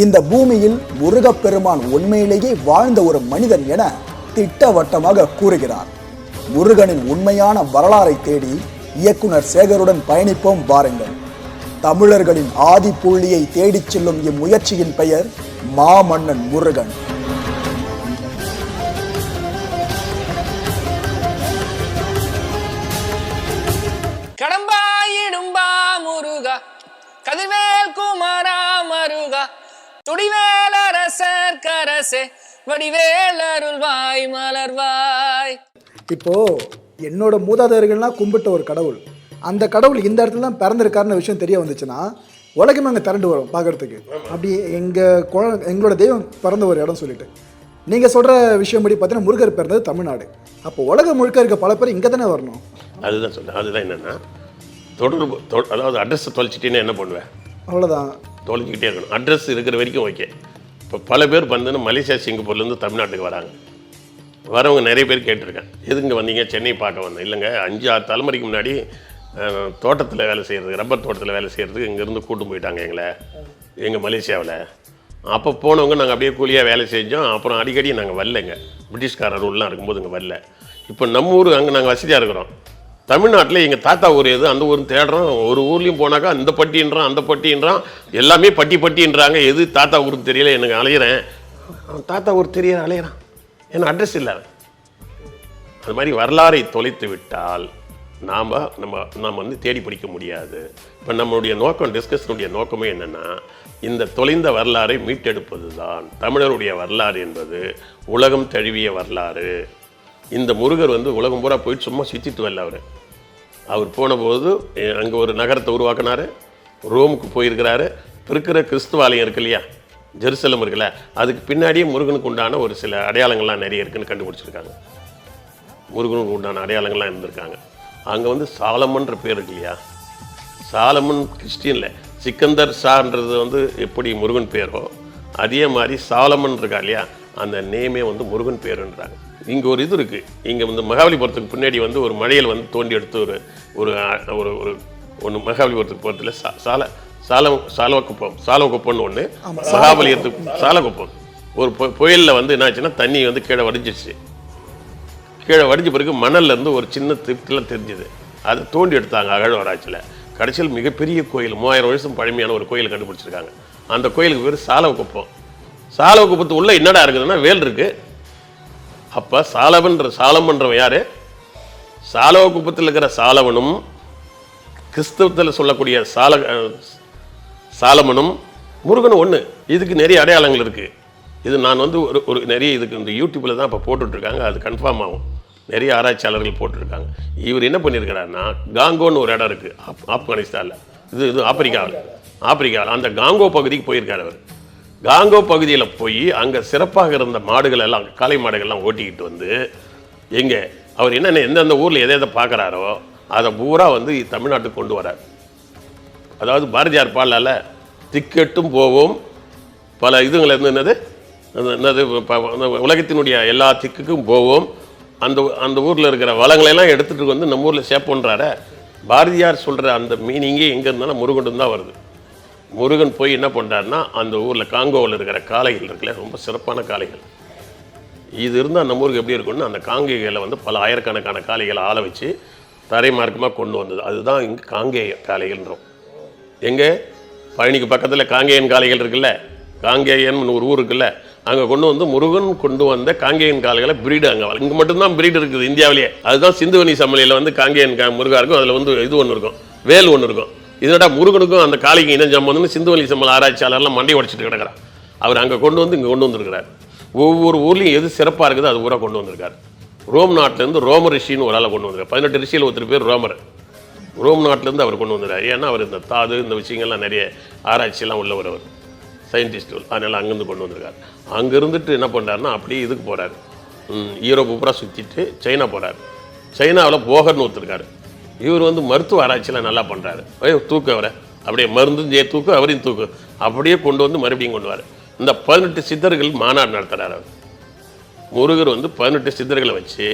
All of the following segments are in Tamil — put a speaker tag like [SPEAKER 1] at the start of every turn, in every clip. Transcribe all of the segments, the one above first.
[SPEAKER 1] இந்த பூமியில் முருகப்பெருமான் உண்மையிலேயே வாழ்ந்த ஒரு மனிதன் என திட்டவட்டமாக கூறுகிறார். முருகனின் உண்மையான வரலாறை தேடி இயக்குனர் சேகருடன் பயணிப்போம் வாருங்கள். தமிழர்களின் ஆதி புள்ளியை தேடிச் செல்லும் இம்முயற்சியின் பெயர் மாமன்னன் முருகன்.
[SPEAKER 2] கடம்பாயிடும்பா முருகா கதிர்வேல் குமாரா மருகா துடிவேல் அரசர் கரசே வடிவேல் அருள்வாய் மலர்வாய்.
[SPEAKER 1] இப்போ என்னோட மூதாதையர்கள்லாம் கும்பிட்ட ஒரு கடவுள். அந்த கடவுள் இந்த இடத்துல தான் பிறந்திருக்காருன்னு விஷயம் தெரிய வந்துச்சுன்னா உலகமே அங்கே திரண்டு வரும் பார்க்கறதுக்கு. அப்படி எங்கள் குழ எங்களோட தெய்வம் பிறந்த ஒரு இடம் சொல்லிட்டு. நீங்கள் சொல்கிற விஷயம் படி பார்த்தீங்கன்னா முருகர் பிறந்தது தமிழ்நாடு. அப்போ உலகம் முழுக்க இருக்க பல பேர் இங்கே தானே வரணும்.
[SPEAKER 3] அதுதான் சொல்றேன். அதுதான் என்னென்னா தொடர்பு அதாவது அட்ரஸை தொலைச்சிட்டேன்னு என்ன பண்ணுவேன்?
[SPEAKER 1] அவ்வளோதான்
[SPEAKER 3] தொலைஞ்சிக்கிட்டே இருக்கணும். அட்ரஸ் இருக்கிற வரைக்கும் ஓகே இப்போ பல பேர் வந்து மலேசியா சிங்கப்பூர்லேருந்து தமிழ்நாட்டுக்கு வராங்க. வரவங்க நிறைய பேர் கேட்டிருக்கேன். எதுங்க வந்தீங்க? சென்னை பார்க்க வந்தேன். இல்லைங்க அஞ்சு ஆறு தலைமுறைக்கு முன்னாடி தோட்டத்தில் வேலை செய்கிறதுக்கு ரப்பர் தோட்டத்தில் வேலை செய்கிறதுக்கு இங்கேருந்து கூட்டு போயிட்டாங்க எங்களை. எங்கள் மலேசியாவில். அப்போ போனவங்க நாங்கள் அப்படியே கூலியாக வேலை செஞ்சோம். அப்புறம் அடிக்கடி நாங்கள் வரலைங்க. பிரிட்டிஷ்காரர் ரூல்லாம் இருக்கும்போது இங்கே வரல. இப்போ நம்ம ஊர் அங்கே நாங்கள் வசதியாக இருக்கிறோம். தமிழ்நாட்டில் எங்கள் தாத்தா ஊர் எது அந்த ஊர் தேடுறோம். ஒரு ஊர்லேயும் போனாக்கா அந்த பட்டின்றான் அந்த பட்டின்றான். எல்லாமே பட்டி பட்டின்றாங்க. எது தாத்தா ஊருக்கு தெரியல எனக்கு அலையிறேன். அவன் தாத்தா ஊர் தெரியல அலையிறான். ஏன்னா அட்ரஸ் இல்லை அது மாதிரி வரலாறை தொலைத்து விட்டால் நாம் நம்ம நாம் வந்து தேடி பிடிக்க முடியாது. இப்போ நம்மளுடைய நோக்கம் டிஸ்கஷனுடைய நோக்கமே என்னென்னா இந்த தொலைந்த வரலாறை மீட்டெடுப்பது தான் தமிழருடைய வரலாறு என்பது உலகம் தழுவிய வரலாறு. இந்த முருகர் வந்து உலகம் பூரா போயிட்டு சும்மா சுற்றிட்டு வரல அவர். அவர் போனபோது அங்கே ஒரு நகரத்தை உருவாக்குனாரு ரோமுக்கு போயிருக்கிறாரு. இப்ப இருக்கிற கிறிஸ்துவாலயம் இருக்கு இல்லையா? ஜெருசலம் இருக்குல்ல அதுக்கு பின்னாடியே முருகனுக்கு உண்டான ஒரு சில அடையாளங்கள்லாம் நிறைய இருக்குன்னு கண்டுபிடிச்சிருக்காங்க. முருகனுக்கு உண்டான அடையாளங்கள்லாம் இருந்திருக்காங்க. அங்கே வந்து சாலமன்ற பேர் இருக்கு இல்லையா? சாலமன் கிறிஸ்டியனில் சிக்கந்தர் ஷான்றது வந்து எப்படி முருகன் பேரோ அதே மாதிரி சாலமன் இருக்கா இல்லையா? அந்த நேமே வந்து முருகன் பேருன்றாங்க. இங்கே ஒரு இது இருக்குது இங்கே வந்து மகாபலிபுரத்துக்கு பின்னாடி வந்து ஒரு மழையில் வந்து தோண்டி எடுத்து ஒரு ஒரு ஒரு ஒரு ஒன்று மகாபலிபுரத்துக்கு போகிறதுல சா சால சாலம் சாலவக்குப்பம் சாலவக்குப்பம்னு ஒன்று மகாபலிபுரத்துக்கு சாலக்குப்பம் ஒரு புயலில் வந்து என்னாச்சுன்னா தண்ணி வந்து கீழே வடிஞ்சிருச்சு. கீழே வடிஞ்ச பிறகு மணல்ல இருந்து ஒரு சின்ன திருப்திலாம் தெரிஞ்சுது. அதை தோண்டி எடுத்தாங்க அகழ்வாராய்ச்சியில் கடைசியில் மிகப்பெரிய கோயில் மூவாயிரம் வருஷம் பழமையான ஒரு கோயில் கண்டுபிடிச்சிருக்காங்க. அந்த கோயிலுக்கு பேர் சாலவக்குப்பம். சாலவக்குப்பத்து உள்ள என்னடா இருக்குதுன்னா வேல் இருக்கு. அப்போ சாலவன்ற சாலமன்றவன் சாலவ குப்பத்தில் இருக்கிற சாலவனும் கிறிஸ்தவத்தில் சொல்லக்கூடிய சால சாலமனும் முருகன் ஒன்று இதுக்கு நிறைய அடையாளங்கள் இருக்குது இது நான் வந்து ஒரு ஒரு நிறைய இதுக்கு இந்த யூடியூப்பில் தான் இப்போ போட்டுட்ருக்காங்க. அது கன்ஃபார்ம் ஆகும். நிறைய ஆராய்ச்சியாளர்கள் போட்டிருக்காங்க இவர் என்ன பண்ணியிருக்கிறாருன்னா காங்கோன்னு ஒரு இடம் இருக்குது ஆப் ஆப்கானிஸ்தானில். இது இது ஆப்பிரிக்காவில். ஆப்பிரிக்காவில். அந்த காங்கோ பகுதிக்கு போயிருக்கார் அவர். காங்கோ பகுதியில் போய் அங்கே சிறப்பாக இருந்த மாடுகள் எல்லாம் காளை மாடுகள்லாம் ஓட்டிக்கிட்டு வந்து எங்கே அவர் என்னென்ன எந்தெந்த ஊரில் எதை எதை பார்க்குறாரோ அதை பூரா வந்து தமிழ்நாட்டுக்கு கொண்டு வரார் அதாவது பாரதியார் பாடலால் திக்கெட்டும் போவோம். பல இதுங்களை என்னது? என்னது ப- உலகத்தினுடைய எல்லா திக்குக்கும் போவோம். அந்த அந்த ஊரில் இருக்கிற வளங்களை எல்லாம் எடுத்துகிட்டு வந்து நம்ம ஊரில் சேர்ப்போன்றார பாரதியார் சொல்கிற அந்த மீனிங்கே எங்கே இருந்தாலும் முருகன் தான் வருது. முருகன் போய் என்ன பண்ணுறாருன்னா அந்த ஊரில் காங்கோவில் இருக்கிற காளைகள் இருக்குல்ல ரொம்ப சிறப்பான காளைகள். இது இருந்தால் நம்ம ஊருக்கு எப்படி இருக்கும்னா அந்த காங்கேயங்களை வந்து பல ஆயிரக்கணக்கான காளைகளை ஆள வச்சு தரைமார்க்கமாக கொண்டு வந்தது. அதுதான் இங்கே காங்கேய காளைகள்ன்றோம். எங்கே? பழனிக்கு பக்கத்தில் காங்கேயன் காளைகள் இருக்குல்ல காங்கேயன் ஒரு ஊர் இருக்குல்ல அங்கே கொண்டு வந்து முருகன் கொண்டு வந்த காங்கேயன் காளைகளை பிரீடு அங்கே. இங்கே மட்டும்தான் பிரீடு இருக்குது இந்தியாவிலேயே. அதுதான் சிந்துவனி சமலையில் வந்து காங்கேயன் கா முருகா இருக்கும் அதில் வந்து இது ஒன்று இருக்கும் வேல் ஒன்று இருக்கும். இதோட முருகனுக்கும் அந்த காளிக்கு இணைஞ்ச சம்பந்தம்னு சிந்துவலி சம்பள ஆராய்ச்சியாளர்லாம் மண்டை உடைச்சிட்டு கிடக்கிறார் அவர் அங்கே கொண்டு வந்து இங்கே கொண்டு வந்திருக்கிறார். ஒவ்வொரு ஊர்லேயும் எது சிறப்பாக இருக்குதோ அது ஊராக கொண்டு வந்திருக்காரு. ரோம் நாட்டிலேருந்து ரோம ரிஷின்னு ஒரு ஆளை கொண்டு வந்திருக்காரு. பதினெட்டு ரிஷியில் ஒருத்தர் பேர் ரோமர். ரோம் நாட்டிலேருந்து அவர் கொண்டு வந்தார் ஏன்னா அவர் இந்த தாது இந்த விஷயங்கள்லாம் நிறைய ஆராய்ச்சியெல்லாம் உள்ளவர் அவர். சயின்டிஸ்ட் அதனால் அங்கேருந்து கொண்டு வந்திருக்காரு. அங்கே இருந்துட்டு என்ன பண்ணுறாருன்னா அப்படியே இதுக்கு போகிறாரு யூரோப்பு பூரா சுற்றிட்டு சைனா போகிறார் சைனாவில் போகர்னு ஒருத்தருக்காரு இவர் வந்து மருத்துவ ஆராய்ச்சியில் நல்லா பண்ணுறாரு ஐயோ தூக்கு அவரை. அப்படியே மருந்தும் ஜெய தூக்கு அவரையும் தூக்கு. அப்படியே கொண்டு வந்து மறுபடியும் கொண்டு வர இந்த பதினெட்டு சித்தர்கள் மாநாடு நடத்துகிறார் அவர். முருகர் வந்து பதினெட்டு சித்தர்களை வச்சு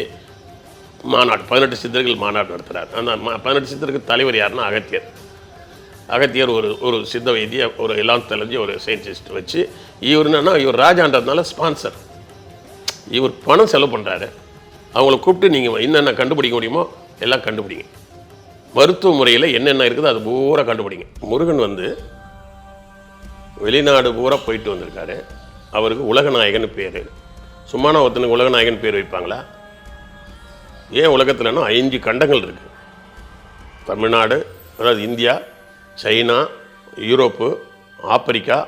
[SPEAKER 3] மாநாடு பதினெட்டு சித்தர்கள் மாநாடு நடத்துகிறார் அந்த பதினெட்டு சித்தருக்கு தலைவர் யாருன்னா அகத்தியர். அகத்தியர் ஒரு ஒரு சித்த வைத்திய ஒரு எல்லாம் தெரிஞ்ச ஒரு சயின்டிஸ்ட் வச்சு இவர் என்னன்னா இவர் ராஜான்றதுனால ஸ்பான்சர் இவர் பணம் செலவு பண்ணுறாரு அவங்கள கூப்பிட்டு நீங்கள் என்னென்ன கண்டுபிடிக்க முடியுமோ எல்லாம் கண்டுபிடிங்க. மருத்துவ முறையில் என்னென்ன இருக்குதோ அது பூரா கண்டுபிடிங்க. முருகன் வந்து வெளிநாடு பூரா போயிட்டு வந்திருக்காரு. அவருக்கு உலகநாயகன் பேர். சும்மான ஒருத்தனுக்கு உலகநாயகன் பேர் வைப்பாங்களா? ஏன் உலகத்துலன்னா ஐந்து கண்டங்கள் இருக்குது தமிழ்நாடு அதாவது India China Europe Africa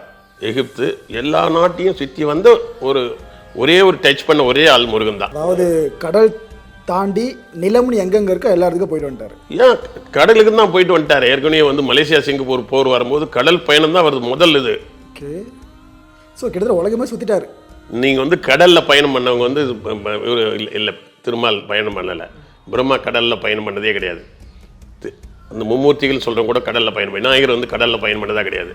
[SPEAKER 3] Egypt எல்லா நாட்டையும் சுற்றி வந்து ஒரு ஒரே ஒரு டச் பண்ண ஒரே ஆள் முருகன் தான்.
[SPEAKER 1] அதாவது கடல் தாண்டி நிலம்னு எங்கெங்க இருக்கோ எல்லா இடத்துக்கும் போயிட்டு வந்துட்டாரு.
[SPEAKER 3] ஏன்? கடலுக்கு தான் போயிட்டு வந்துட்டார். ஏற்கனவே வந்து மலேசியா சிங்கப்பூர் போர் வரும்போது கடல் பயணம் தான் வருது முதல் இது.
[SPEAKER 1] ஓகே. ஸோ கிட்டத்தட்ட உலகமே சுற்றிட்டாரு
[SPEAKER 3] நீங்கள் வந்து கடலில் பயணம் பண்ணவங்க வந்து இல்லை திருமால் பயணம் பண்ணலை. பிரம்மா கடலில் பயணம் பண்ணதே கிடையாது. அந்த மும்மூர்த்திகள் சொல்கிறவங்க கூட கடலில் பயணம் பண்ணி விநாயகர் வந்து கடலில் பயணம் பண்ணதா கிடையாது.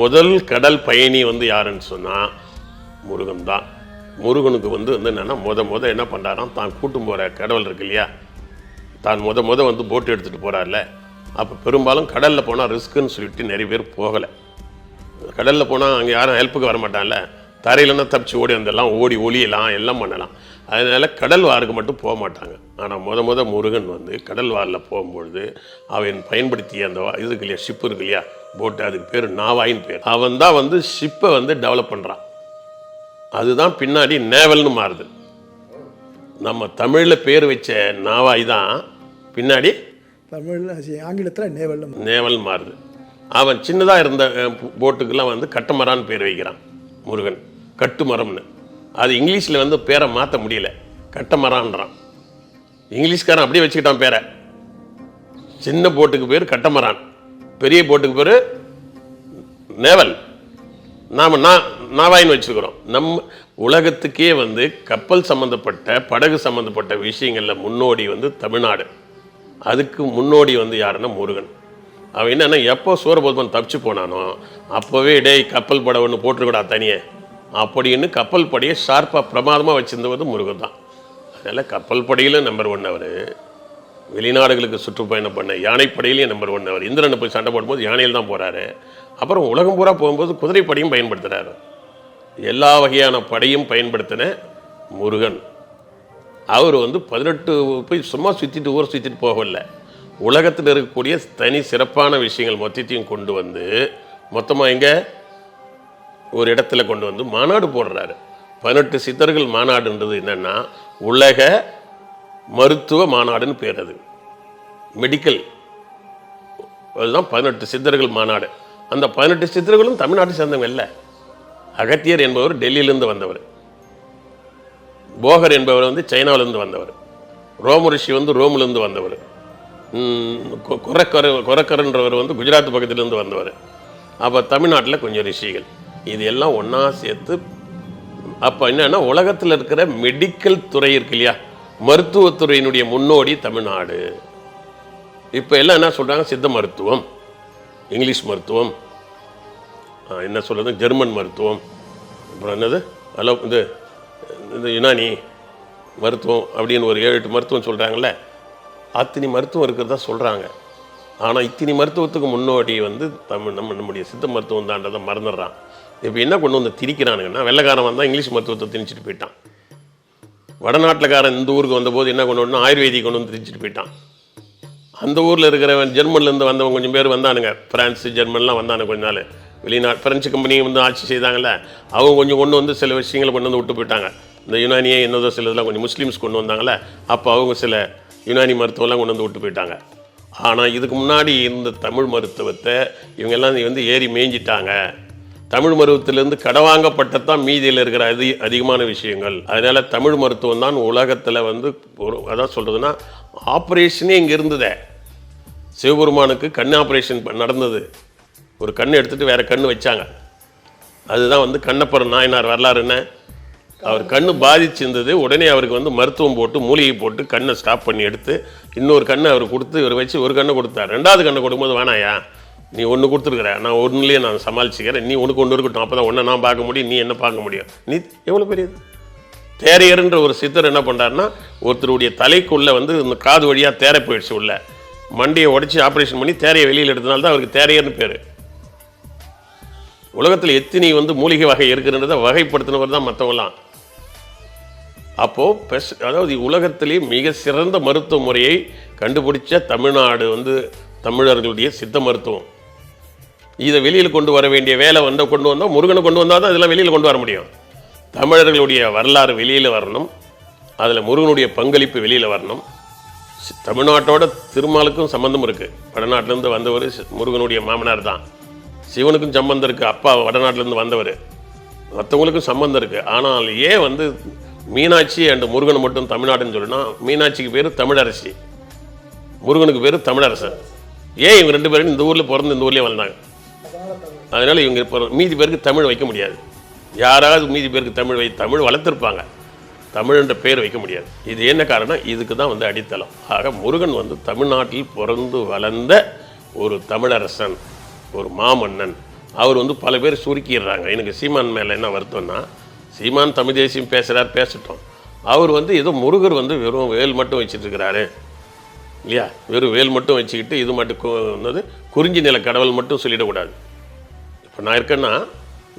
[SPEAKER 3] முதல் கடல் பயணி வந்து யாருன்னு சொன்னால் முருகன் தான். முருகனுக்கு வந்து வந்து என்னென்னா முத முத என்ன பண்ணுறாராம் தான் கூட்டும் போகிற கடவுள் இருக்கு இல்லையா? தான் முத முத வந்து போட்டு எடுத்துகிட்டு போகிறார்ல அப்போ பெரும்பாலும் கடலில் போனால் ரிஸ்க்குன்னு சொல்லிட்டு நிறைய பேர் போகலை. கடலில் போனால் அங்கே யாரும் ஹெல்ப்புக்கு வர மாட்டான்ல தரையிலன்னா தப்பிச்சு ஓடி வந்துடலாம் ஓடி ஒளியலாம் எல்லாம் பண்ணலாம். அதனால் கடல் வாருக்கு மட்டும் போக மாட்டாங்க. ஆனால் முத முத முருகன் வந்து கடல் வாரில் போகும்பொழுது அவன் பயன்படுத்திய அந்த இது இருக்கு இல்லையா ஷிப்பு இருக்கு இல்லையா போட்டு அதுக்கு பேர் நாவாயின்னு பேர். அவன் தான் வந்து ஷிப்பை வந்து டெவலப் பண்ணுறான் அதுதான் பின்னாடி நேவல்னு மாறுது. நம்ம தமிழில் பேர் வச்ச நாவாய் தான் பின்னாடி
[SPEAKER 1] தமிழில் ஆங்கிலத்தில் நேவல்ல
[SPEAKER 3] நேவல் மாறுது. அவன் சின்னதாக இருந்த போட்டுக்கெல்லாம் வந்து கட்டுமரான்னு பேர் வைக்கிறான் முருகன். கட்டுமரம்னு. அது இங்கிலீஷில் வந்து பேரை மாற்ற முடியல. கட்டமரான்றான். இங்கிலீஷ்காரன் அப்படியே வச்சுக்கிட்டான் பேரை. சின்ன போட்டுக்கு பேர் கட்டமரான். பெரிய போட்டுக்கு பேர் நேவல் நாம் நான் நாவாயின்னு வச்சுக்கிறோம் நம்ம உலகத்துக்கே வந்து கப்பல் சம்மந்தப்பட்ட படகு சம்மந்தப்பட்ட விஷயங்களில் முன்னோடி வந்து தமிழ்நாடு. அதுக்கு முன்னோடி வந்து யாருன்னா முருகன். அவன் என்னன்னா எப்போ சூரபத்மன் தப்பிச்சு போனானோ அப்போவே டேய் கப்பல் படம் ஒன்று போட்டிருக்கூடா தனியே. அப்படின்னு கப்பல் படையை ஷார்ப்பாக பிரமாதமாக வச்சுருந்தவது முருகன் தான். அதனால் கப்பல் படையில் நம்பர் ஒன் அவர். வெளிநாடுகளுக்கு சுற்றுப்பயணம் பண்ண யானைப்படையிலையும் நம்பர் ஒன் அவர். இந்திரனை போய் சண்டை போடும்போது யானையில் தான் போகிறாரு அப்புறம் உலகம் பூரா போகும்போது குதிரைப்படையும் பயன்படுத்துகிறாரு எல்லா வகையான படையும் பயன்படுத்தின முருகன். அவர் வந்து பதினெட்டு போய் சும்மா சுற்றிட்டு ஊரை சுற்றிட்டு போகவில்லை உலகத்தில் இருக்கக்கூடிய தனி சிறப்பான விஷயங்கள் மொத்தத்தையும் கொண்டு வந்து மொத்தமாக எங்கே ஒரு இடத்துல கொண்டு வந்து மாநாடு போடுறாரு. பதினெட்டு சித்தர்கள் மாநாடுன்றது என்னன்னா உலக மருத்துவ மாநாடுன்னு பேர் அது. மெடிக்கல். அதுதான் பதினெட்டு சித்தர்கள் மாநாடு. அந்த பதினெட்டு சித்தர்களும் தமிழ்நாட்டை சேர்ந்தவங்க இல்லை. அகத்தியர் என்பவர் டெல்லியிலேருந்து வந்தவர். போகர் என்பவர் வந்து சைனாவிலேருந்து வந்தவர். ரோம ரிஷி வந்து ரோம்லேருந்து வந்தவர். குரக்கர் கொ- வந்து குஜராத் பக்கத்துலேருந்து வந்தவர். அப்போ தமிழ்நாட்டில் கொஞ்சம் ரிஷிகள். இது எல்லாம் ஒன்றா சேர்த்து அப்போ என்னன்னா உலகத்தில் இருக்கிற மெடிக்கல் துறை இருக்கு இல்லையா? மருத்துவத்துறையினுடைய முன்னோடி தமிழ்நாடு. இப்போ எல்லாம் என்ன சொல்கிறாங்க சித்த மருத்துவம். இங்கிலீஷ் மருத்துவம் என்ன சொல்கிறது ஜெர்மன் மருத்துவம் அப்புறம் என்னது ஹலோ இது இந்த யுனானி மருத்துவம் அப்படின்னு ஒரு ஏழு எட்டு மருத்துவம் சொல்கிறாங்கல்ல அத்தனை மருத்துவம் இருக்கிறதா சொல்கிறாங்க ஆனால் இத்தனை மருத்துவத்துக்கு முன்னோடி வந்து தமிழ் நம்ம நம்முடைய சித்த மருத்துவம் தான்றதை மறந்துடுறான். இப்போ என்ன கொண்டு வந்து திணிக்கிறானுங்கன்னா வெள்ளைக்காரன் வந்தால் இங்கிலீஷ் மருத்துவத்தை திணிச்சிட்டு போயிட்டான். வடநாட்டிலக்காரன் இந்த ஊருக்கு வந்தபோது என்ன கொண்டு வரணும் ஆயுர்வேதிக் கொண்டு வந்து திணிச்சிட்டு போயிட்டான். அந்த ஊரில் இருக்கிறவன் ஜெர்மன்லேருந்து வந்தவங்க கொஞ்சம் பேர் வந்தானுங்க. ஃப்ரான்ஸு ஜெர்மன்லாம் வந்தானுங்க கொஞ்ச நாள். வெளிநாட்டு பிரெஞ்சு கம்பெனி வந்து ஆட்சி செய்தாங்கல்ல அவங்க கொஞ்சம் கொண்டு வந்து சில விஷயங்களை கொண்டு வந்து விட்டு போயிட்டாங்க. இந்த யுனானியே என்னதோ சில இதெல்லாம் கொஞ்சம் முஸ்லீம்ஸ் கொண்டு வந்தாங்கல்ல அப்போ அவங்க சில யுனானி மருத்துவம்லாம் கொண்டு வந்து விட்டு போயிட்டாங்க. ஆனால் இதுக்கு முன்னாடி இருந்த தமிழ் மருத்துவத்தை இவங்கெல்லாம் வந்து ஏறி மேய்ஞ்சிட்டாங்க. தமிழ் மருத்துவத்திலிருந்து கடவாங்கப்பட்டதான் மீதியில் இருக்கிற அதி அதிகமான விஷயங்கள். அதனால் தமிழ் மருத்துவம் தான் உலகத்தில் வந்து ஒரு அதான் சொல்கிறதுனா ஆப்ரேஷனே இங்கே இருந்ததே. சிவபெருமானுக்கு கண் ஆப்ரேஷன் நடந்தது. ஒரு கண் எடுத்துகிட்டு வேற கண் வச்சாங்க. அதுதான் வந்து கண்ணப்பர் நாயனார் வரலாறுன்னு அவர் கண்ணு பாதிச்சிருந்தது. உடனே அவருக்கு வந்து மருத்துவம் போட்டு மூலிகை போட்டு கண்ணை ஸ்டாப் பண்ணி எடுத்து இன்னொரு கண்ணை அவர் கொடுத்து இவர் வச்சு ஒரு கண்ணை கொடுத்தார். ரெண்டாவது கண்ணை கொடுக்கும்போது வேணாயா நீ ஒன்று கொடுத்துருக்குற. நான் ஒன்றுலேயே நான் சமாளிச்சுக்கிறேன். நீ ஒன்று கொண்டு இருக்கட்டும். அப்போ தான் ஒன்றை நான் பார்க்க முடியும். நீ என்ன பார்க்க முடியும்? நீ எவ்வளோ பெரியது? தேரையர்ன்ற ஒரு சித்தர் என்ன பண்ணுறாருன்னா ஒருத்தருடைய தலைக்குள்ளே வந்து இந்த காது வழியாக தேரை போயிடுச்சு உள்ள. மண்டியை உடைச்சி ஆப்ரேஷன் பண்ணி தேரையை வெளியில் எடுத்தனால தான் அவருக்கு தேரையர்னு பேர். உலகத்தில் எத்தனை வந்து மூலிகை வகை இருக்குன்றதை வகைப்படுத்தினவர் தான் மற்றவங்களாம் அப்போது பெஸ் அதாவது உலகத்திலே மிக சிறந்த மருத்துவ முறையை கண்டுபிடிச்ச தமிழ்நாடு வந்து தமிழர்களுடைய சித்த மருத்துவம். இதை வெளியில் கொண்டு வர வேண்டிய வேலை வந்த கொண்டு வந்தால் முருகனை கொண்டு வந்தால் தான் இதெல்லாம் வெளியில் கொண்டு வர முடியும். தமிழர்களுடைய வரலாறு வெளியில் வரணும். அதில் முருகனுடைய பங்களிப்பு வெளியில் வரணும். தமிழ்நாட்டோட திருமாலுக்கும் சம்பந்தம் இருக்குது வடநாட்டிலேருந்து வந்தவர் சி- முருகனுடைய மாமனார் தான். சிவனுக்கும் சம்பந்தம் இருக்குது அப்பா வடநாட்டிலேருந்து வந்தவர். மற்றவங்களுக்கும் சம்பந்தம் இருக்குது ஆனால் ஏன் வந்து மீனாட்சி அண்டு முருகன் மட்டும் தமிழ்நாடுன்னு சொல்லினா மீனாட்சிக்கு பேர் தமிழரசி. முருகனுக்கு பேர் தமிழரசன். ஏன் இவங்க ரெண்டு பேரும் இந்த ஊரில் பிறந்து இந்த ஊர்லேயே வந்தாங்க அதனால் இவங்க இப்போ மீதி பேருக்கு தமிழ் வைக்க முடியாது. யாராவது மீதி பேருக்கு தமிழ் வை தமிழ் வளர்த்துருப்பாங்க. தமிழ்ன்ற பேர் வைக்க முடியாது. இது என்ன காரணம் இதுக்கு தான் வந்து அடித்தளம். ஆக முருகன் வந்து தமிழ்நாட்டில் பிறந்து வளர்ந்த ஒரு தமிழரசன் ஒரு மாமன்னன். அவர் வந்து பல பேர் சுருக்கிடுறாங்க. எனக்கு சீமான் மேலே என்ன வருத்தம்னா சீமான் தமிழ் தேசியம் பேசுகிறார் பேசட்டும். அவர் வந்து ஏதோ முருகர் வந்து வெறும் வேல் மட்டும் வச்சிட்டு இருக்கிறாரு. இல்லையா? வெறும் வேல் மட்டும் வச்சுக்கிட்டு இது மட்டும் குறிஞ்சி நில கடவுள் மட்டும் சொல்லிடக்கூடாது. இப்போ நான் இருக்கேன்னா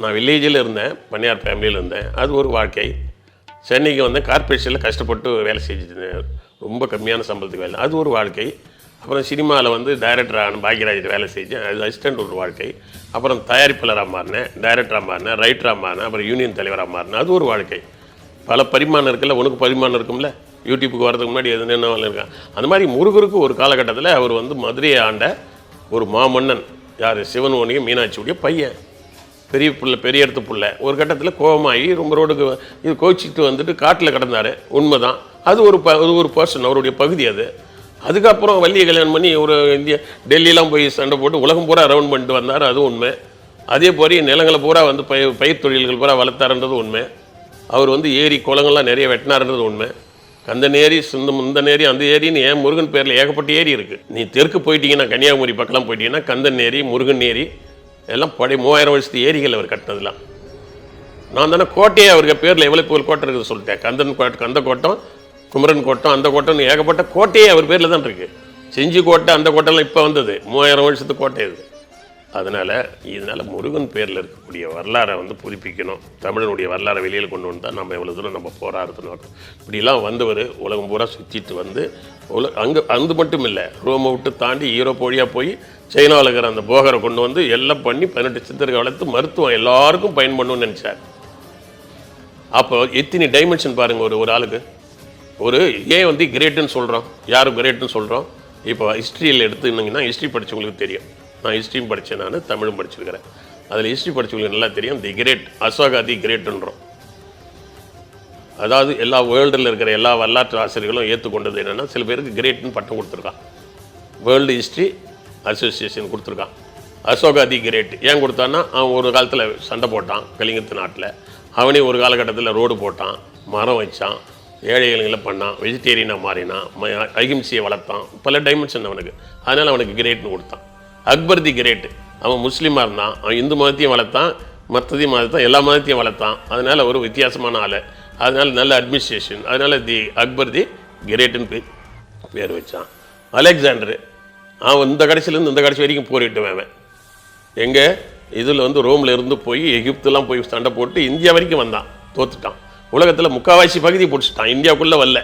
[SPEAKER 3] நான் வில்லேஜில் இருந்தேன் பனியார் ஃபேமிலியில் இருந்தேன். அது ஒரு வாழ்க்கை. சென்னைக்கு வந்து கார்பரேஷனில் கஷ்டப்பட்டு வேலை செஞ்சுட்டு ரொம்ப கம்மியான சம்பளத்துக்கு வேலை. அது ஒரு வாழ்க்கை. அப்புறம் சினிமாவில் வந்து டைரக்டரான பாக்யராஜ் வேலை செஞ்சேன் அது அசிஸ்டண்ட் ஒரு வாழ்க்கை. அப்புறம் தயாரிப்பாளராக மாறினேன் டைரக்டராக மாறினேன் ரைட்டராக மாறினேன் அப்புறம் யூனியன் தலைவராக மாறினேன். அது ஒரு வாழ்க்கை. பல பரிமாணம் இருக்குல்ல உனக்கு பரிமாணம் இருக்கும்ல? யூடியூப்புக்கு வரதுக்கு முன்னாடி எது என்ன இருக்கான் அந்த மாதிரி முருகருக்கு ஒரு காலகட்டத்தில் அவர் வந்து மதுரையை ஆண்ட ஒரு மாமன்னன். யார்? சிவன் ஓனியும் மீனாட்சியுடைய பையன். பெரிய பிள்ளை பெரிய இடத்து பிள்ளை. ஒரு கட்டத்தில் கோபமாகி ரொம்ப ரோடுக்கு இது கோச்சிட்டு வந்துட்டு காட்டில் கிடந்தார். உண்மை தான் அது ஒரு ப அது ஒரு பர்சன் அவருடைய பகுதி அது. அதுக்கப்புறம் வள்ளியை கல்யாணம் பண்ணி ஒரு இந்தியா டெல்லியெலாம் போய் சண்டை போட்டு உலகம் பூரா ரவுண்ட் பண்ணிட்டு வந்தார் அது உண்மை. அதே போரி நிலங்களை பூரா வந்து பயிர் பயிர் தொழில்கள் பூரா வளர்த்தாருன்றது உண்மை. அவர் வந்து ஏரி குளங்கள்லாம் நிறைய வெட்டினாருன்றது உண்மை. கந்தன் ஏரி சுந்த இந்த ஏரி அந்த ஏரின்னு ஏன் முருகன் பேரில் ஏகப்பட்ட ஏரி இருக்குது நீ தெற்கு போயிட்டீங்கன்னா கன்னியாகுமரி பக்கம்லாம் போயிட்டீங்கன்னா கந்தன் ஏரி முருகன் ஏரி எல்லாம் படி மூவாயிரம் வருஷத்து ஏரிகள் அவர் கட்டினதுலாம் நான் தானே கோட்டையே அவருக்கு பேரில் எவ்வளோ புகழ் கோட்டை இருக்குது சொல்லிட்டேன். கந்தன் கோட்டை கந்த கோட்டம் குமரன் கோட்டம் அந்த கோட்டம்னு ஏகப்பட்ட கோட்டையே அவர் பேரில் தான் இருக்குது செஞ்சி கோட்டை அந்த கோட்டைலாம் இப்போ வந்தது. மூவாயிரம் வருஷத்து கோட்டை இது அதனால் இதனால் முருகன் பேரில் இருக்கக்கூடிய வரலாறை வந்து புதுப்பிக்கணும். தமிழனுடைய வரலாறை வெளியில் கொண்டு வந்தால் நம்ம எவ்வளோ தூரம் நம்ம போராடுறதுன்னு இப்படிலாம் வந்தவர் உலகம் பூரா சுற்றிட்டு வந்து உல அங்கே அது மட்டும் இல்லை ரோமை விட்டு தாண்டி ஈரோப் வழியாக போய் சைனாவில் இருக்கிற அந்த போகரை கொண்டு வந்து எல்லாம் பண்ணி பதினெட்டு சித்தர்கள் வளர்த்து மருத்துவம் எல்லாருக்கும் பயன் பண்ணணும்னு நினச்சார். அப்போ எத்தனை டைமென்ஷன் பாருங்கள் ஒரு ஒரு ஆளுக்கு. ஒரு ஏன் வந்து கிரேட்டுன்னு சொல்கிறோம் யாரும் கிரேட்டுன்னு சொல்கிறோம் இப்போ ஹிஸ்ட்ரியில் எடுத்துக்கிட்டிங்கன்னா ஹிஸ்ட்ரி படிச்சவங்களுக்கு தெரியும். நான் ஹிஸ்ட்ரியும் படித்தேன் நான் தமிழும் படிச்சிருக்கிறேன். அதில் ஹிஸ்ட்ரி படித்தவங்களுக்கு நல்லா தெரியும் தி கிரேட் அசோகா தி கிரேட்டுன்றோம் அதாவது எல்லா வேர்ல்டில் இருக்கிற எல்லா வரலாற்று ஆசிரியர்களும் ஏற்றுக்கொண்டது என்னென்னா சில பேருக்கு கிரேட்னு பட்டம் கொடுத்துருக்கான். வேர்ல்டு ஹிஸ்ட்ரி அசோசியேஷன் கொடுத்துருக்கான். அசோகா தி கிரேட் ஏன் கொடுத்தான்னா அவன் ஒரு காலத்தில் சண்டை போட்டான் கலிங்கத்து நாட்டில். அவனே ஒரு காலகட்டத்தில் ரோடு போட்டான் மரம் வச்சான் ஏழைகளை பண்ணான் வெஜிடேரியனாக மாறினான் அகிம்சையை வளர்த்தான் பல டைமென்ஷன் அவனுக்கு. அதனால் அவனுக்கு கிரேட்னு கொடுத்தான். அக்பர் தி கிரேட் அவன் முஸ்லீமாக இருந்தான். அவன் இந்து மதத்தையும் வளர்த்தான். மற்றதையும் மதத்தான் எல்லா மதத்தையும் வளர்த்தான். அதனால் ஒரு வித்தியாசமான ஆள். அதனால் நல்ல அட்மினிஸ்ட்ரேஷன் அதனால் தி அக்பர் தி கிரேட்டுன்னு பேர் பேர் வச்சான். அலெக்சாண்டரு. அவன் இந்த கடைசியிலேருந்து இந்த கடைசி வரைக்கும் போரிட்டுவேன் அவன். எங்கே? இதில் வந்து ரோமில் இருந்து போய் எகிப்துலாம் போய் சண்டை போட்டு இந்தியா வரைக்கும் வந்தான். தோத்துட்டான். உலகத்தில் முக்காவாசி பகுதி பிடிச்சிட்டான். இந்தியாவுக்குள்ளே வரல.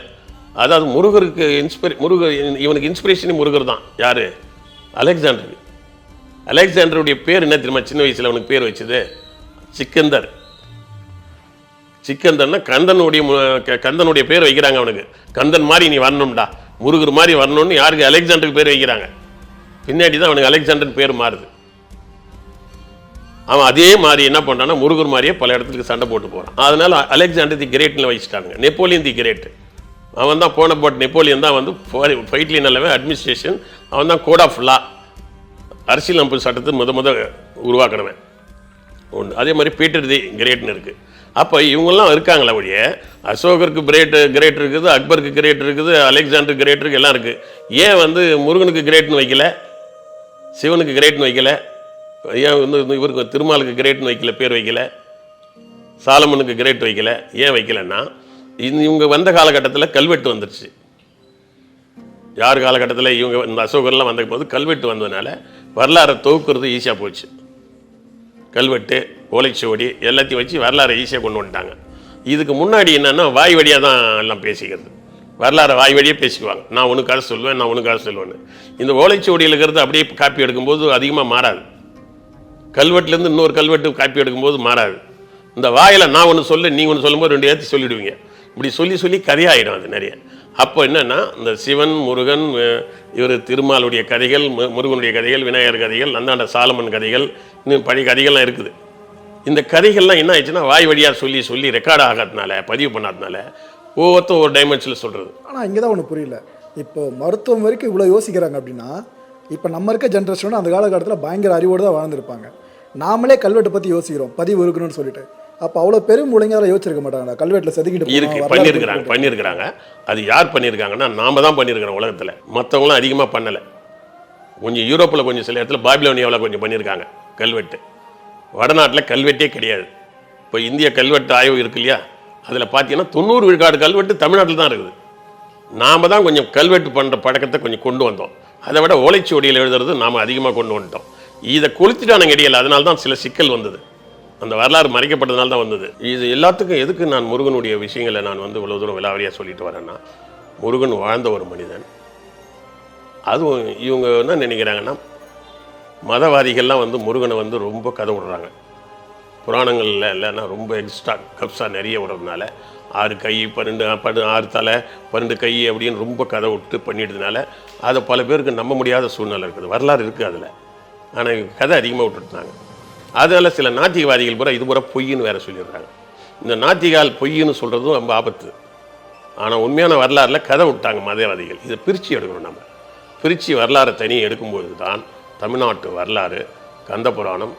[SPEAKER 3] அதாவது முருகருக்கு இன்ஸ்பிரே முருகர் இவனுக்கு இன்ஸ்பிரேஷனே முருகர் தான் யார்? அலெக்சாண்டருக்கு அலெக்சாண்டருடைய பேர் என்ன தெரியுமா? சின்ன வயசில் அவனுக்கு பேர் வச்சது? சிக்கந்தர். சிக்கந்தர்னா கந்தனுடைய மு- க- கந்தனுடைய பேர் வைக்கிறாங்க அவனுக்கு. கந்தன் மாதிரி நீ வரணும்டா. முருகர் மாதிரி வரணும்னு யாருக்கு? அலெக்சாண்டருக்கு பேர் வைக்கிறாங்க. பின்னாடி தான் அவனுக்கு அலெக்சாண்டர் பேர் மாறுது. அவன் அதே மாதிரி என்ன பண்ணான்னா முருகர் மாதிரியே பல இடத்துக்கு சண்டை போட்டு போகிறான் அதனால் அலெக்சாண்டர் தி கிரேட்னு வச்சுட்டாங்க நெப்போலியன் தி கிரேட். அவன் தான் போன போட் நெப்போலியன் தான் வந்து ஃபைட்லி நல்லவன் அட்மினிஸ்ட்ரேஷன் அவன் தான் கோட் ஆஃப் லா அரசியல் அமைப்பு சட்டத்தை முத முத உருவாக்கினவன் ஒன்று அதே மாதிரி பீட்டர் தி கிரேட்னு இருக்குது அப்போ இவங்கெல்லாம் இருக்காங்களா ஒழிய அசோகருக்கு கிரேட் கிரேட் இருக்குது அக்பருக்கு கிரேட் இருக்குது அலெக்சாண்டர் கிரேட் இருக்குது எல்லாம் இருக்குது ஏன் வந்து முருகனுக்கு கிரேட்னு வைக்கல? சிவனுக்கு கிரேட்னு வைக்கல? ஏன் வந்து இவருக்கு திருமாலுக்கு கிரேட்னு வைக்கல பேர் வைக்கல? சாலமனுக்கு கிரேட் வைக்கல ஏன் வைக்கலன்னா இந்த இவங்க வந்த காலகட்டத்தில் கல்வெட்டு வந்துருச்சு. யார் காலகட்டத்தில் இவங்க இந்த அசோகர்லாம் வந்த போது கல்வெட்டு வந்ததுனால வரலாறை தொகுக்கிறது ஈஸியாக போச்சு. கல்வெட்டு ஓலைச்சுவடி எல்லாத்தையும் வச்சு வரலாறை ஈஸியாக கொண்டு வந்துட்டாங்க. இதுக்கு முன்னாடி என்னென்னா வாய் வழியாக தான் எல்லாம் பேசிக்கிறது. வரலாறை வாய் வழியாக பேசிக்குவாங்க. நான் ஒன்று கதை சொல்லுவேன் நான் ஒன்று கதை சொல்லுவேன்னு. இந்த ஓலைச்சுவடியில் இருக்கிறது அப்படியே காப்பி எடுக்கும்போது அதிகமாக மாறாது. கல்வெட்டுலேருந்து இன்னொரு கல்வெட்டு காப்பி எடுக்கும்போது மாறாது. இந்த வாயில் நான் ஒன்று சொல்ல நீ ஒன்று சொல்லும்போது ரெண்டு ஏற்றி சொல்லிவிடுவீங்க இப்படி சொல்லி சொல்லி கதையாயிடும் அது நிறைய. அப்போ என்னென்னா இந்த சிவன் முருகன் இவர் திருமாலுடைய கதைகள் முருகனுடைய கதைகள் விநாயகர் கதைகள் அந்தாண்ட சாலமன் கதைகள் இன்னும் பழைய கதைகள்லாம் இருக்குது. இந்த கதைகள்லாம் என்ன ஆயிடுச்சுன்னா வாய் வழியாக சொல்லி சொல்லி ரெக்கார்ட் ஆகாதனால பதிவு பண்ணாதனால ஒவ்வொருத்தரும் ஒரு டைமென்ஷனில் சொல்கிறது
[SPEAKER 1] ஆனால் இங்கே தான் ஒன்று புரியல. இப்போ மருத்துவம் வரைக்கும் இவ்வளோ யோசிக்கிறாங்க அப்படின்னா இப்போ நம்ம இருக்க ஜென்ரேஷனோட அந்த காலகட்டத்தில் பயங்கர அறிவோடு தான் வாழ்ந்துருப்பாங்க. நாமளே கல்வெட்டை பற்றி யோசிக்கிறோம். பதிவு இருக்கணும்னு சொல்லிட்டு. அப்போ அவ்வளோ பெரும் அதை யோசிச்சிருக்க மாட்டாங்களா கல்வெட்டில் செதுக்கிட்டு
[SPEAKER 3] இருக்கு பண்ணியிருக்கிறாங்க பண்ணியிருக்கிறாங்க. அது யார் பண்ணியிருக்காங்கன்னா நாம தான் பண்ணியிருக்கிறோம் உலகத்தில். மற்றவங்களாம் அதிகமாக பண்ணலை. கொஞ்சம் யூரோப்பில் கொஞ்சம் சில இடத்துல பாபிலோனியாவில் கொஞ்சம் பண்ணியிருக்காங்க கல்வெட்டு. வடநாட்டில் கல்வெட்டே கிடையாது. இப்போ இந்திய கல்வெட்டு ஆய்வு இருக்கு இல்லையா? அதில் பார்த்தீங்கன்னா தொண்ணூறு விழுக்காடு கல்வெட்டு தமிழ்நாட்டில் தான் இருக்குது. நாம தான் கொஞ்சம் கல்வெட்டு பண்ணுற பழக்கத்தை கொஞ்சம் கொண்டு வந்தோம். அதை விட ஓலைச்சுவடியில் எழுதுறது நாம் அதிகமாக கொண்டு வந்துட்டோம். இதை கொளுத்திட்டானுங்க இடையில அதனால தான் சில சிக்கல் வந்தது. அந்த வரலாறு மறைக்கப்பட்டதுனால தான் வந்தது. இது எல்லாத்துக்கும் எதுக்கு நான் முருகனுடைய விஷயங்களை நான் வந்து இவ்வளோ தூரம் விலாவரியாக சொல்லிட்டு வரேன்னா முருகன் வாழ்ந்த ஒரு மனிதன். அதுவும் இவங்க என்ன நினைக்கிறாங்கன்னா மதவாதிகள்லாம் வந்து முருகனை வந்து ரொம்ப கதை விடுறாங்க. புராணங்களில் இல்லைன்னா ரொம்ப எக்ஸ்ட்ரா கப்ஸா நிறைய விடுறதுனால ஆறு கை பன்னெண்டு பன்னு ஆறு தலை பன்னெண்டு கை அப்படின்னு ரொம்ப கதை விட்டு பண்ணிட்டதுனால அதை பல பேருக்கு நம்ப முடியாத சூழ்நிலை இருக்குது. வரலாறு இருக்குது அதில். ஆனால் கதை அதிகமாக விட்டுட்டாங்க அதில் சில நாத்திகவாதிகள் பூரா இது பூரா பொய்ன்னு வேற சொல்லிடுறாங்க. இந்த நாத்திகால் பொய்ன்னு சொல்கிறதும் ரொம்ப ஆபத்து. ஆனால் உண்மையான வரலாறுல கதை விட்டாங்க மதவாதிகள். இதை பிரித்து எடுக்கணும் நம்ம. பிரித்து வரலாறை தனியாக எடுக்கும்போது தான் தமிழ்நாட்டு வரலாறு கந்த புராணம்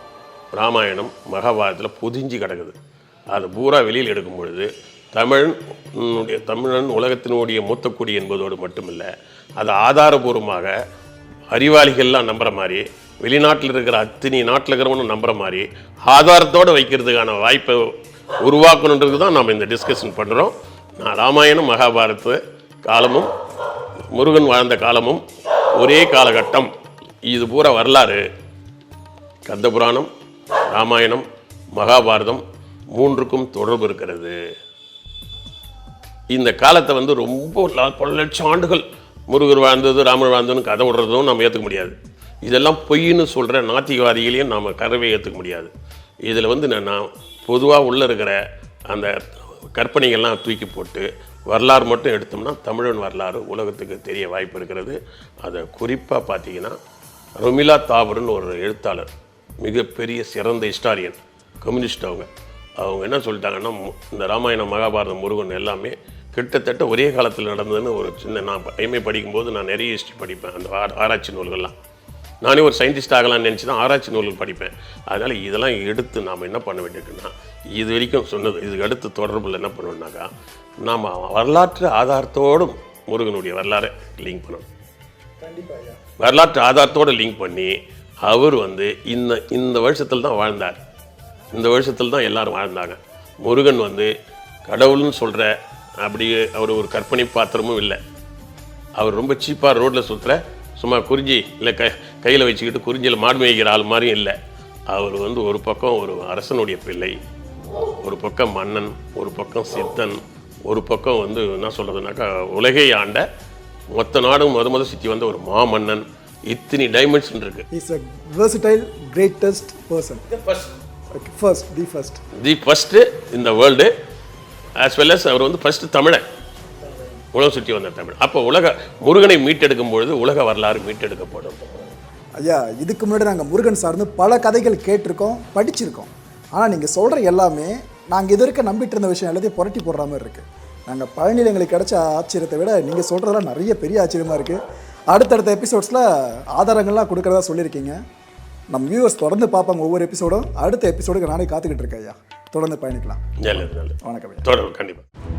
[SPEAKER 3] ராமாயணம் மகாபாரதத்தில் பொதிஞ்சு கிடக்குது. அது பூரா வெளியில் எடுக்கும் பொழுது தமிழ் தமிழன் உலகத்தினுடைய மூத்தக்குடி என்பதோடு மட்டுமில்லை அது ஆதாரபூர்வமாக அறிவாளிகள்லாம் நம்புகிற மாதிரி வெளிநாட்டில் இருக்கிற அத்தினி நாட்டில் இருக்கிறவனும் நம்புற மாதிரி ஆதாரத்தோடு வைக்கிறதுக்கான வாய்ப்பை உருவாக்கணுன்றது தான் நம்ம இந்த டிஸ்கஷன் பண்ணுறோம் நான் ராமாயணம் மகாபாரத காலமும் முருகன் வாழ்ந்த காலமும் ஒரே காலகட்டம். இது பூரா வரலாறு. கந்தபுராணம் ராமாயணம் மகாபாரதம் மூன்றுக்கும் தொடர்பு இருக்கிறது. இந்த காலத்தை வந்து ரொம்ப பல லட்சம் ஆண்டுகள் முருகர் வாழ்ந்தது ராமர் வாழ்ந்ததுன்னு கதை விடுறதும் நம்ம ஏற்றுக்க முடியாது. இதெல்லாம் பொய்ன்னு சொல்கிற நாத்திகவாதிகளையும் நாம் கதவை ஏற்றுக்க முடியாது. இதில் வந்து நான் பொதுவாக உள்ளே இருக்கிற அந்த கற்பனைகள்லாம் தூக்கி போட்டு வரலாறு மட்டும் எடுத்தோம்னா தமிழன் வரலாறு உலகத்துக்கு தெரிய வாய்ப்பு இருக்கிறது. அதை குறிப்பாக பார்த்தீங்கன்னா ரொமிலா தாபர்னு ஒரு எழுத்தாளர் மிகப்பெரிய சிறந்த ஹிஸ்டாரியன் கம்யூனிஸ்ட் அவங்க. அவங்க என்ன சொல்லிட்டாங்கன்னா மு- இந்த ராமாயணம் மகாபாரதம் முருகன் எல்லாமே கிட்டத்தட்ட ஒரே காலத்தில் நடந்ததுன்னு ஒரு சின்ன நான் எம்ஏ படிக்கும்போது நான் நிறைய ஹிஸ்ட்ரி படிப்பேன். அந்த ஆராய்ச்சி நூல்கள்லாம். நானே ஒரு சயின்டிஸ்ட் ஆகலாம்னு நினச்சி தான் ஆராய்ச்சி நூல்கள் படிப்பேன். அதனால் இதெல்லாம் எடுத்து நாம் என்ன பண்ண வேண்டியிருக்குன்னா இது வரைக்கும் சொன்னது இதுக்கு அடுத்து தொடர்பில் என்ன பண்ணணுன்னாக்கா நாம் வரலாற்று ஆதாரத்தோடும் முருகனுடைய வரலாறை லிங்க் பண்ணணும். வரலாற்று ஆதாரத்தோடு லிங்க் பண்ணி அவர் வந்து இந்த இந்த வருஷத்தில் தான் வாழ்ந்தார். இந்த வருஷத்தில் தான் எல்லாரும் வாழ்ந்தாங்க. முருகன் வந்து கடவுள்னு சொல்கிற அப்படியே அவர் ஒரு கற்பனை பாத்திரமும் இல்லை. அவர் ரொம்ப சீப்பாக ரோட்டில் சுற்றுற சும்மா குறிஞ்சி இல்லை க கையில் வச்சுக்கிட்டு குறிஞ்சியில் மாடு மேய்க்கிற ஆள் மாதிரியும் இல்லை. அவர் வந்து ஒரு பக்கம் ஒரு அரசனுடைய பிள்ளை ஒரு பக்கம் மன்னன் ஒரு பக்கம் சித்தன் ஒரு பக்கம் வந்து என்ன சொல்கிறதுனாக்கா உலகை ஆண்ட மொத்த நாடும் முத முத சுற்றி வந்த ஒரு மாமன்னன். இத்தனை டைமென்ஷன் இருக்கு.
[SPEAKER 1] Is a versatile greatest person okay first the first
[SPEAKER 3] the first இந்த வேர்ல்டு ஆஸ் வெல் as அவர் வந்து ஃபஸ்ட்டு தமிழன். உலகம் சுற்றி வந்த தமிழ். அப்போ உலக முருகனை மீட்டெடுக்கும் பொழுது உலக வரலாறு மீட்டெடுக்கப்படும்.
[SPEAKER 1] ஐயா இதுக்கு முன்னாடி நாங்கள் முருகன் சார்ந்து பல கதைகள் கேட்டிருக்கோம் படிச்சிருக்கோம். ஆனால் நீங்கள் சொல்கிற எல்லாமே நாங்கள் இது வரைக்கும் நம்பிட்டு இருந்த விஷயம் எல்லாத்தையும் புரட்டி போடுற மாதிரி இருக்குது நாங்கள் பழனியில் எங்களுக்கு கிடைச்ச ஆச்சரியத்தை விட நீங்கள் சொல்கிறதெல்லாம் நிறைய பெரிய ஆச்சரியமாக இருக்குது அடுத்தடுத்த எபிசோட்ஸில் ஆதாரங்கள்லாம் கொடுக்குறதா சொல்லியிருக்கீங்க. நம்ம வியூவர்ஸ் தொடர்ந்து பார்ப்பாங்க ஒவ்வொரு எபிசோடும் அடுத்த எபிசோடுக்கு நானே காத்துக்கிட்டு இருக்கேன் ஐயா. தொடர்ந்து பயணிக்கலாம். வணக்கம்
[SPEAKER 3] தொடரும் கண்டிப்பாக